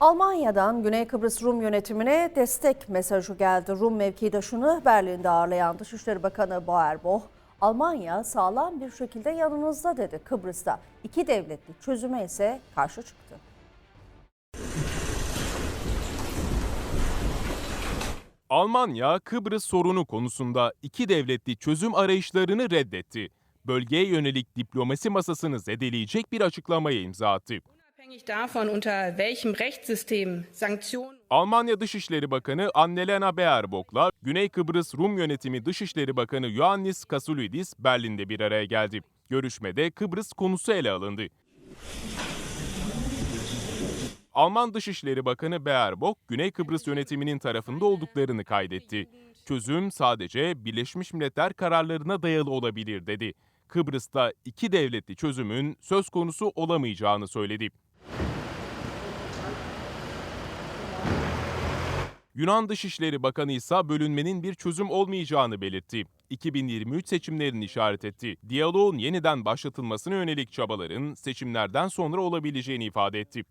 Almanya'dan Güney Kıbrıs Rum yönetimine destek mesajı geldi. Rum mevkidaşını Berlin'de ağırlayan Dışişleri Bakanı Boerboh, Almanya sağlam bir şekilde yanınızda dedi. Kıbrıs'ta iki devletli çözüme ise karşı çıktı. Almanya, Kıbrıs sorunu konusunda iki devletli çözüm arayışlarını reddetti. Bölgeye yönelik diplomasi masasını zedeleyecek bir açıklamaya imza attı. Almanya Dışişleri Bakanı Annalena Baerbock'la Güney Kıbrıs Rum Yönetimi Dışişleri Bakanı Ioannis Kasoulides Berlin'de bir araya geldi. Görüşmede Kıbrıs konusu ele alındı. Alman Dışişleri Bakanı Baerbock, Güney Kıbrıs yönetiminin tarafında olduklarını kaydetti. Çözüm sadece Birleşmiş Milletler kararlarına dayalı olabilir dedi. Kıbrıs'ta iki devletli çözümün söz konusu olamayacağını söyledi. Yunan Dışişleri Bakanı ise bölünmenin bir çözüm olmayacağını belirtti. 2023 seçimlerini işaret etti. Diyaloğun yeniden başlatılmasına yönelik çabaların seçimlerden sonra olabileceğini ifade etti.